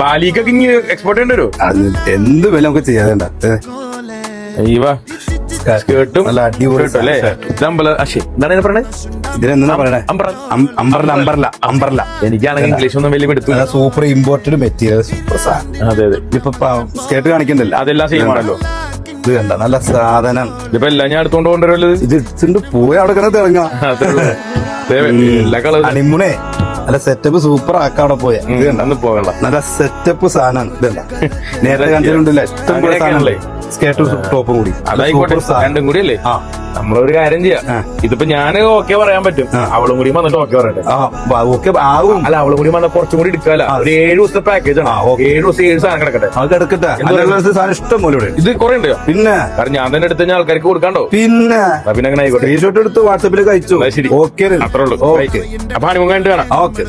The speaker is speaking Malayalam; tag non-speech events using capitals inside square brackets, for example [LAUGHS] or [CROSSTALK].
ബാലിക്കൊക്കെ ഇനി എക്സ്പോർട്ട് ചെയ്യേണ്ടി എന്ത് വില നമുക്ക് ചെയ്യാതേണ്ട സ്കേർട്ടും നല്ല അടിപൊളി എനിക്കാണെങ്കിൽ ഇംഗ്ലീഷ് ഒന്നും വലിയ എടുത്തു സൂപ്പർ ഇമ്പോർട്ടഡ് മെറ്റീരിയൽ സൂപ്പർ സാധനം. അതെ അതെ. ഇപ്പൊ സ്കേർട്ട് കാണിക്കണ്ടല്ലോ അതെല്ലാം സെയിം ആണല്ലോ. ഇത് കണ്ട നല്ല സാധനം. ഇതിപ്പോ എല്ലാം ഞാൻ എടുത്തോണ്ട് കൊണ്ടുവരുമല്ലോ ഇത്. പോയി അവിടെ കിടന്ന് തിളങ്ങാ [LAUGHS] അണിമുണേ നല്ല സെറ്റപ്പ് സൂപ്പർ ആക്കാം അവിടെ പോയ. ഇത് കണ്ട പോകണ്ട. നല്ല സെറ്റപ്പ് സാധനം ഇതല്ല നേരത്തെ കണ്ടിട്ടുണ്ടല്ലോ? ഇഷ്ടം പോലെ അങ്ങനെയൊക്കെയാണല്ലേ? സ്കേർട്ടും ടോപ്പും കൂടി. അതായിക്കോട്ടെ രണ്ടും കൂടി അല്ലേ നമ്മളൊരു കാര്യം ചെയ്യാം. ഇതിപ്പോ ഞാൻ ഓക്കെ പറയാൻ പറ്റും. അവളും കൂടി വന്നിട്ട് ഓക്കെ പറയട്ടെ. ഓക്കെ ആവും. അല്ല അവളും കൂടി വന്ന കുറച്ചും കൂടി എടുക്കാല. ഒരു ഏഴ് ദിവസത്തെ പാക്കേജ് ആണ്. ഏഴ് ദിവസം ഏഴ് സാധനം കിടക്കട്ടെ. അത് സാധനം ഇഷ്ടം പോലെ ഇവിടെ. ഇത് കുറെ ഉണ്ട്? പിന്നെ? കാരണം ഞാൻ തന്നെ എടുത്ത് ഞാൻ ആൾക്കാർക്ക് കൊടുക്കാണ്ടോ? പിന്നെ? പിന്നെ അങ്ങനെ ആയിക്കോട്ടെ. സ്ക്രീൻഷോട്ട് എടുത്ത് വാട്സാപ്പിൽ കഴിച്ചു? എന്നാ ശരി. ഓക്കെ അത്രേ ഉള്ളൂ. ഓക്കെ അപ്പൊ അനുഭവം കണ്ടു കാണാം. ഓക്കെ